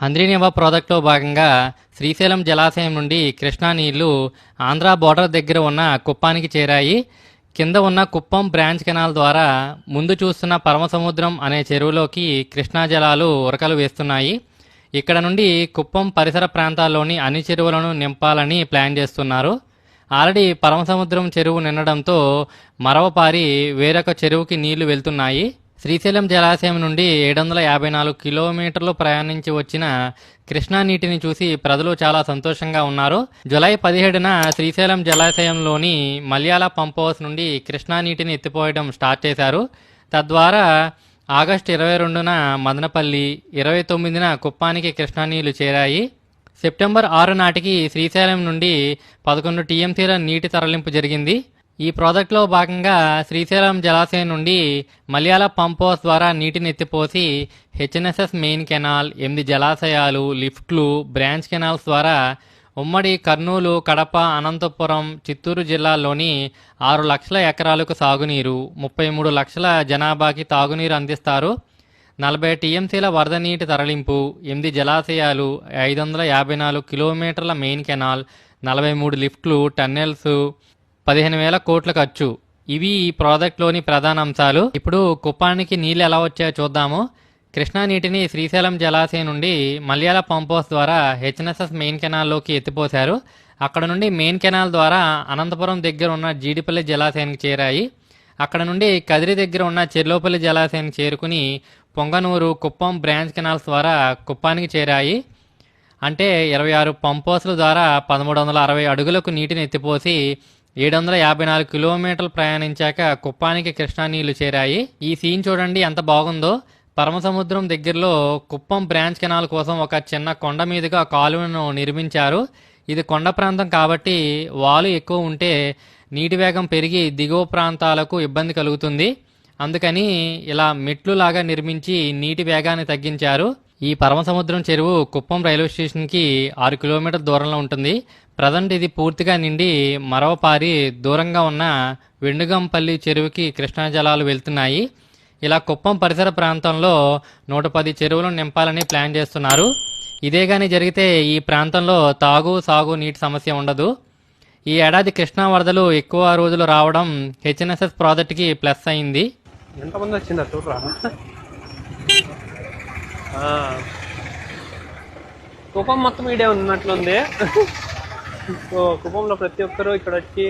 అంద్రీనివా ప్రాజెక్టులో భాగంగా శ్రీశైలం జలాశయం నుండి కృష్ణా నీళ్ళు ఆంధ్ర బోర్డర్ దగ్గర ఉన్న కుప్పానికి చేరాయి. కింద ఉన్న కుప్పం బ్రాంచ్ కెనాల్ ద్వారా ముందు చూస్తున్న పరమసముద్రం అనే చెరువులోకి కృష్ణా జలాలు ఉరకలు వేస్తున్నాయి. ఇక్కడ నుండి కుప్పం పరిసర ప్రాంతాల్లోని అన్ని చెరువులను నింపాలని ప్లాన్ చేస్తున్నారు. ఆల్రెడీ పరమసముద్రం చెరువు నిండడంతో మరవపారి వేరొక చెరువుకి నీళ్ళు వెళ్తున్నాయి. శ్రీశైలం జలాశయం నుండి ఏడు వందల యాభై నాలుగు కిలోమీటర్లు ప్రయాణించి వచ్చిన కృష్ణా నీటిని చూసి ప్రజలు చాలా సంతోషంగా ఉన్నారు. జులై పదిహేడున శ్రీశైలం జలాశయంలోని మలయాళ పంప్ హౌస్ నుండి కృష్ణా నీటిని ఎత్తిపోయడం స్టార్ట్ చేశారు. తద్వారా ఆగస్టు ఇరవై రెండున మదనపల్లి ఇరవై తొమ్మిదిన కుప్పానికి కృష్ణా నీళ్ళు చేరాయి. సెప్టెంబర్ ఆరు నాటికి శ్రీశైలం నుండి పదకొండు టీఎంసీల నీటి తరలింపు జరిగింది. ఈ ప్రాజెక్టులో భాగంగా శ్రీశైలం జలాశయం నుండి మలయాళ పంప్ హౌస్ ద్వారా నీటిని ఎత్తిపోసి హెచ్ఎన్ఎస్ఎస్ మెయిన్ కెనాల్ ఎనిమిది జలాశయాలు లిఫ్ట్లు బ్రాంచ్ కెనాల్స్ ద్వారా ఉమ్మడి కర్నూలు కడప అనంతపురం చిత్తూరు జిల్లాల్లోని ఆరు లక్షల ఎకరాలకు సాగునీరు ముప్పై మూడు లక్షల జనాభాకి తాగునీరు అందిస్తారు. నలభై టీఎంసీల వరద నీటి తరలింపు ఎనిమిది జలాశయాలు ఐదు వందల యాభై నాలుగు కిలోమీటర్ల మెయిన్ కెనాల్ నలభై మూడు లిఫ్ట్లు టన్నెల్స్ పదిహేను వేల కోట్ల ఖర్చు. ఇవి ఈ ప్రాజెక్ట్లోని ప్రధాన అంశాలు. ఇప్పుడు కుప్పానికి నీళ్ళు ఎలా వచ్చాయో చూద్దాము. కృష్ణా నీటిని శ్రీశైలం జలాశయం నుండి మలయాళ పంప్ హౌస్ ద్వారా హెచ్ఎన్ఎస్ఎస్ మెయిన్ కెనాల్లోకి ఎత్తిపోశారు. అక్కడ నుండి మెయిన్ కెనాల్ ద్వారా అనంతపురం దగ్గర ఉన్న జీడిపల్లి జలాశయానికి చేరాయి. అక్కడ నుండి కదిరి దగ్గర ఉన్న చెర్లోపల్లి జలాశయానికి చేరుకుని పొంగనూరు కుప్పం బ్రాంచ్ కెనాల్స్ ద్వారా కుప్పానికి చేరాయి. అంటే ఇరవై ఆరు పంప్ హౌస్ల ద్వారా పదమూడు వందల అరవై అడుగులకు నీటిని ఎత్తిపోసి ఏడు వందల యాభై నాలుగు కిలోమీటర్లు ప్రయాణించాక కుప్పానికి కృష్ణా నీళ్ళు చేరాయి. ఈ సీన్ చూడండి ఎంత బాగుందో. పరమసముద్రం దగ్గరలో కుప్పం బ్రాంచ్ కెనాల్ కోసం ఒక చిన్న కొండ మీదుగా కాలువను నిర్మించారు. ఇది కొండ ప్రాంతం కాబట్టి వాలు ఎక్కువ ఉంటే నీటి వేగం పెరిగి దిగువ ప్రాంతాలకు ఇబ్బంది కలుగుతుంది. అందుకని ఇలా మెట్లు లాగా నిర్మించి నీటి వేగాన్ని తగ్గించారు. ఈ పరమసముద్రం చెరువు కుప్పం రైల్వే స్టేషన్కి ఆరు కిలోమీటర్ దూరంలో ఉంటుంది. ప్రజెంట్ ఇది పూర్తిగా నిండి మరవపారి దూరంగా ఉన్న వెండుగంపల్లి చెరువుకి కృష్ణా జలాలు వెళ్తున్నాయి. ఇలా కుప్పం పరిసర ప్రాంతంలో నూట పది చెరువులను నింపాలని ప్లాన్ చేస్తున్నారు. ఇదే కానీ జరిగితే ఈ ప్రాంతంలో తాగు సాగు నీటి సమస్య ఉండదు. ఈ ఏడాది కృష్ణా వరదలు ఎక్కువ రోజులు రావడం హెచ్ఎన్ఎస్ఎస్ ప్రాజెక్టుకి ప్లస్ అయింది. ఎంతమంది వచ్చిందా చూడరా కుప్పం మొత్తం ఈడే ఉన్నట్లుంది. సో కుప్పంలో ప్రతి ఒక్కరూ ఇక్కడ వచ్చి